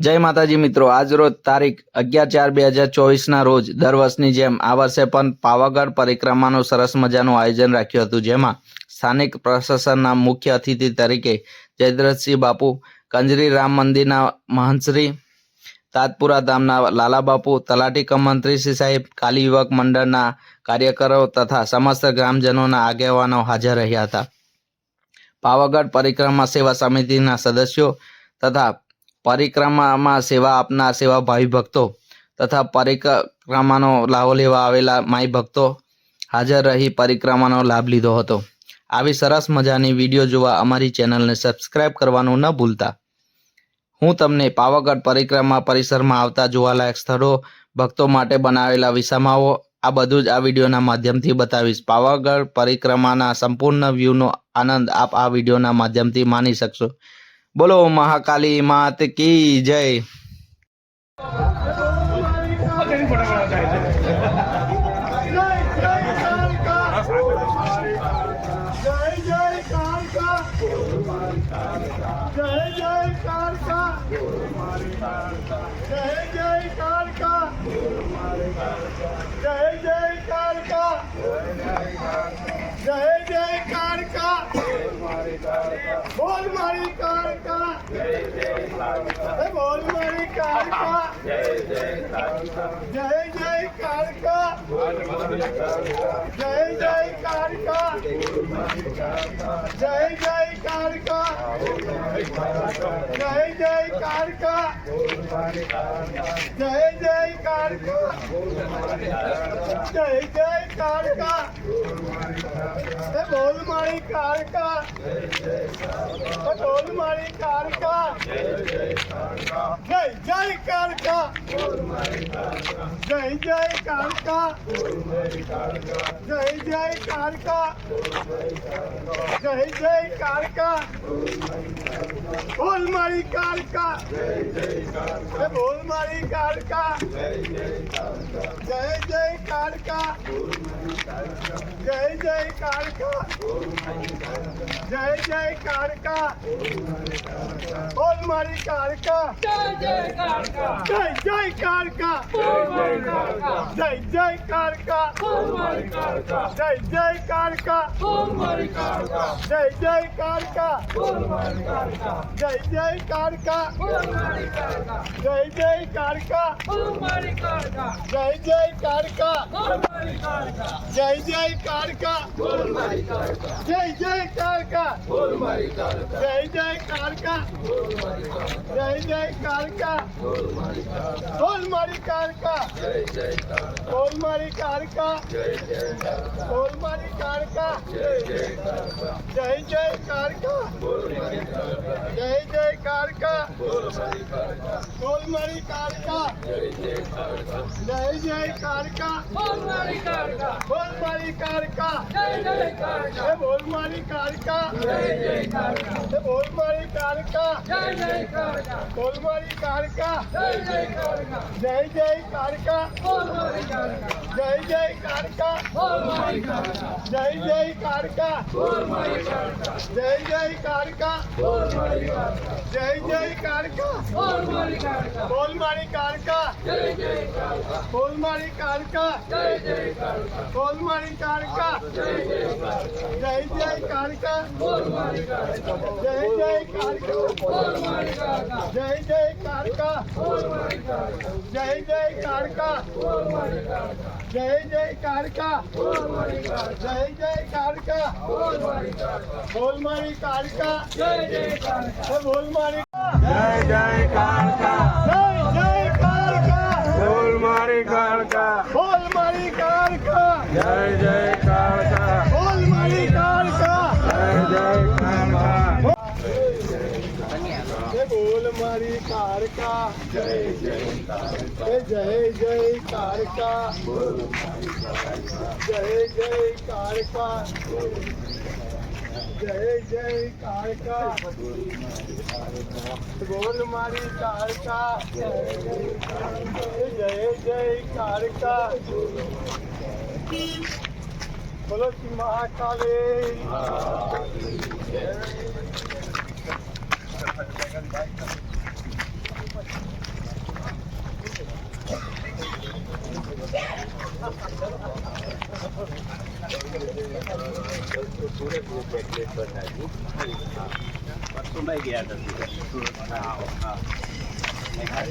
જય માતાજી મિત્રો, આજ રોજ તારીખ અગિયાર ચાર બે હજાર ચોવીસના રોજ દર વર્ષની જેમ આ વર્ષે પણ પાવાગઢ પરિક્રમાનું સરસ મજાનું આયોજન રાખ્યું હતું, જેમાં સ્થાનિક પ્રશાસનના મુખ્ય અતિથિ તરીકે જયદ્રથસિંહ બાપુ, કંજરી રામ મંદિરના મહંતશ્રી તાતપુરા ધામના લાલા બાપુ, તલાટી કમ મંત્રી શ્રી સાહેબ, કાલી યુવક મંડળના કાર્યકરો તથા સમસ્ત ગ્રામજનોના આગેવાનો હાજર રહ્યા હતા. પાવાગઢ પરિક્રમા સેવા સમિતિના સદસ્યો તથા પરિક્રમામાં સેવા આપનાર ભાઈ ભક્તો તથા પરિક્રમાનો લાભો લેવા આવેલા માઈ ભક્તો હાજર રહી પરિક્રમાનો લાભ લીધો હતો. આવી સરસ મજાની વીડિયો જોવા અમારી ચેનલને સબસ્ક્રાઇબ કરવાનું ન ભૂલતા. હું તમને પાવાગઢ પરિક્રમા પરિસરમાં આવતા જોવાલાયક સ્થળો, ભક્તો માટે બનાવેલા વિસામાઓ, આ બધું જ આ વિડીયોના માધ્યમથી બતાવીશ. પાવાગઢ પરિક્રમાના સંપૂર્ણ વ્યૂનો આનંદ આપ આ વિડીયોના માધ્યમથી માણી શકશો. બોલો મહાકાલી માત કી જય જય જય કાળકા જય જય કાળકા જય જય કાળકા જય જય કાળકા જય જય કાળકા બોલ મારી કાળકા. હે બોલ મારી કાળકા. જય જય કાળકા. જય જય કાળકા. જય જય કાળકા. જય જય કાળકા. જય જય કાળકા. જય જય કાળકા. પટોલ માળી કારકા પટોલ માળી કારકા જય જય કારકા જય જય કારકા જય જય કારકા જય જય કારકા बोल मारी काल का बोल मारी काल का जय जय काल का जय जय काल का जय जय काल का बोल मारी काल का जय जय काल का जय जय काल का जय जय काल का जय जय काल का जय जय काल का जय जय काल का जय जय कालका। जय जय कालका। जय जय कालका। जय जय कालका। जय जय कालका। जय जय कालका। जय जय कालका। बोल मारी कालका। बोल मारी कालका। बोल मारी कालका। जय जय कालका। जय जय कालका। जय जय कालका। बोल मरी कालका जय जय कालका। बोल मरी कालका। बोल मरी कालका जय जय कालका। जय जय कालका। बोल मरी कालका। जय जय कालका। बोल मरी कालका। जय जय कालका। बोल मरी कालका जय जय कालका। बोल मरी જય જય કાળકા બોલ મારી કાળકા બોલ મારી કાળકા બોલ મારી કાળકા જય જય કાળકા જય જય કાળકા જય જય કાળકા જય જય કાળકા જય જય કાળકા. જય જય કાળકા. બોલ મારી કાળકા. બોલ મારી જય જય કાળકા. જય જય કાળકા. બોલ મારી કાળકા. બોલ મારી કાળકા. જય જય તારકા જય જય તારકા જય જય તારકા જય જય તારકા જય જય તારકા બોલ મારી તારકા જય જય તારકા બોલો શ્રી મહાકાલી સુનાઈ ગયા હતા સુરત હા હા ગઈકાલ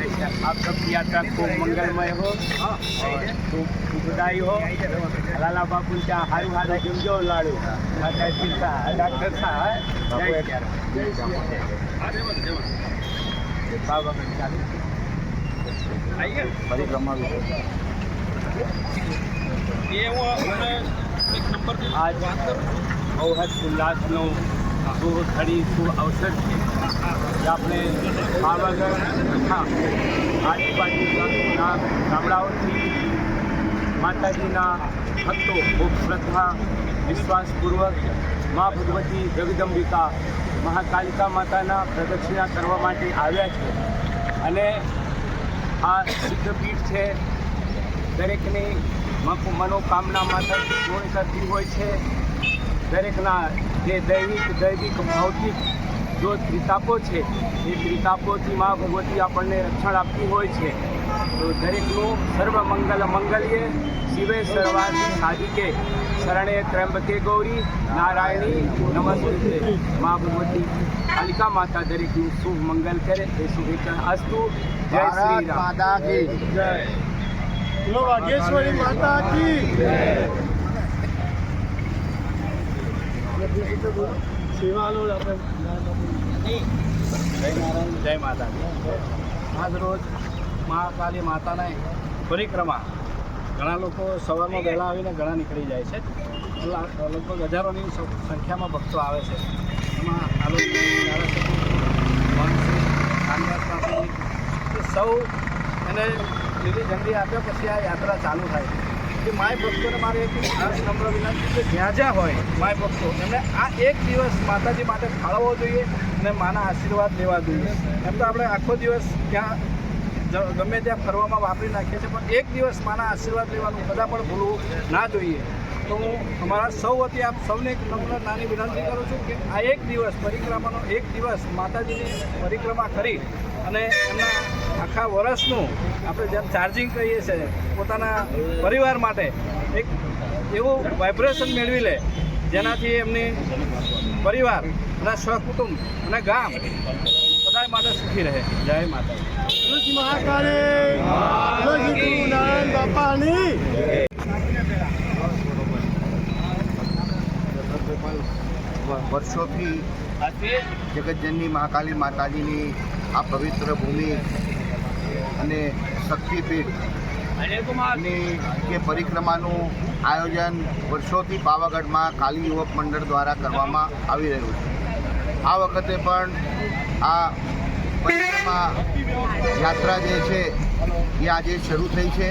आप सबकी यात्रा खूब मंगलमय हो हाँ, खूब सुखदायी हो। लाला बापूंच्या हारू हारू जुमजो लाडू हाँ, हाँ, डॉक्टर साहेब जय बाबा परिक्रमा ये वो एक नंबर आज बहुत उल्लास नो शुभ घड़ी अवसर थी આપણે પાવાગઢ તથા આજુબાજુના ગામડાઓથી માતાજીના ભક્તો ખૂબ શ્રદ્ધા વિશ્વાસપૂર્વક મા ભગવતી જગદંબિકા મહાકાલિકા માતાના પ્રદક્ષિણા કરવા માટે આવ્યા છે. અને આ સિદ્ધપીઠ છે, દરેકની મનોકામના માતાજી પૂર્ણ કરતી હોય છે. દરેકના જે દૈવિક દૈવિક, ભૌતિક જો ત્રિતાપો છે એ ત્રિતાપોથી મા ભગવતી આપણને રક્ષણ આપતી હોય છે. તો દરેકનું સર્વ મંગલ મંગલ્ય શિવે સર્વાધિ સાધિકે. શરણે ત્રંબકે ગૌરી નારાયણી નમસ્તે. મા ભગવતી કાલિકા માતા દરેકનું શુભ મંગલ કરે એ શુભેચ્છા અસ્તુ. જય શ્રી રામ. જય. બોલો વાઘેશ્વરી માતા કી સેવાનો જય માતા આજ રોજ મહાકાલી માતાના પરિક્રમા. ઘણા લોકો સવારમાં વહેલા આવીને ઘણા નીકળી જાય છે. લગભગ હજારોની સંખ્યામાં ભક્તો આવે છે. એમાં એ સૌ એને લીલી ઝંડી આપ્યા, પછી આ યાત્રા ચાલુ થાય. કે માય ભક્તોને મારે એક નમ્ર વિનંતી છે, જ્યાં જ્યાં હોય માય ભક્તો, એમને આ એક દિવસ માતાજી માટે ફાળવવો જોઈએ અને માના આશીર્વાદ લેવા જોઈએ. એમ તો આપણે આખો દિવસ ત્યાં ગમે ત્યાં ફરવામાં વાપરી નાખીએ છીએ, પણ એક દિવસ માના આશીર્વાદ લેવાનું બધા પણ ભૂલવું ના જોઈએ. તો હું અમારા સૌ વતી આપ સૌને એક નમ્ર નાની વિનંતી કરું છું કે આ એક દિવસ પરિક્રમાનો એક દિવસ માતાજીની પરિક્રમા કરી અને એમના આખા વર્ષનું આપણે જેમ ચાર્જિંગ કહીએ છીએ પોતાના પરિવાર માટે એક એવું વાઇબ્રેશન મેળવી લે, જેનાથી એમની પરિવાર અને સહકુટુંબ અને ગામ બધા માટે સુખી રહે. જય માતા મહાકાળી. બાપાની. વર્ષોથી જગતજનની મહાકાલી માતાજીની આ પવિત્ર ભૂમિ અને શક્તિપીઠની જે પરિક્રમાનું આયોજન વર્ષોથી પાવાગઢમાં કાલી યુવક મંડળ દ્વારા કરવામાં આવી રહ્યું છે. આ વખતે પણ આ પરિક્રમા યાત્રા જે છે એ આજે શરૂ થઈ છે.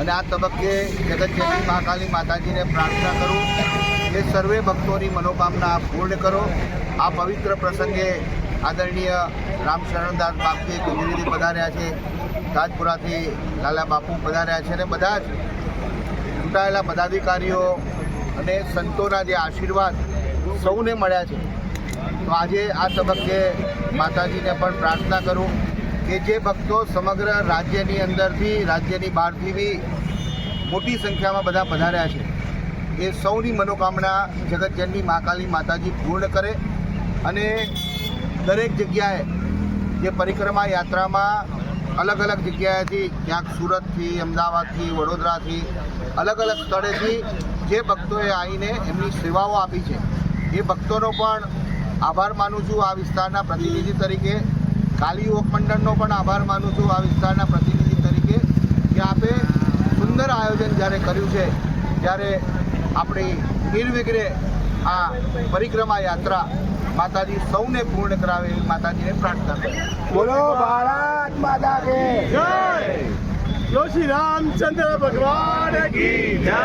અને આ તબક્કે જગતજનની મહાકાલી માતાજીને પ્રાર્થના કરું કે સર્વે ભક્તોની મનોકામના પૂર્ણ કરો. આ પવિત્ર પ્રસંગે આદરણીય રામશરણદાસ બાપજી કુંજરીથી પધાર્યા છે. તાજપુરાથી લાલા બાપુ પધાર્યા છે અને બધા જ ચૂંટાયેલા પદાધિકારીઓ અને સંતોના જે આશીર્વાદ સૌને મળ્યા છે. તો આજે આ તબક્કે માતાજીને પણ પ્રાર્થના કરું કે જે ભક્તો સમગ્ર રાજ્યની અંદરથી, રાજ્યની બહારથી બી મોટી સંખ્યામાં બધા પધાર્યા છે. એ સૌની મનોકામના જગતજનની મહાકાલી માતાજી પૂર્ણ કરે અને દરેક જગ્યાએ જે પરિક્રમા યાત્રામાં અલગ અલગ જગ્યાએથી, ક્યાંક સુરતથી, અમદાવાદથી, વડોદરાથી, અલગ અલગ સ્થળેથી જે ભક્તોએ આવીને એમની સેવાઓ આપી છે, એ ભક્તોનો પણ આભાર માનું છું આ વિસ્તારના પ્રતિનિધિ તરીકે. કાલી યુવક મંડળનો પણ આભાર માનું છું આ વિસ્તારના પ્રતિનિધિ તરીકે કે આપે સુંદર આયોજન જ્યારે કર્યું છે, ત્યારે આપણી નિર્વિઘ્ને આ પરિક્રમા યાત્રા માતાજી સૌને પૂર્ણ કરાવે એવી માતાજીને પ્રાર્થના કરે બોલો ભારત માતા કે જય શ્રી રામચંદ્ર ભગવાન કી જય!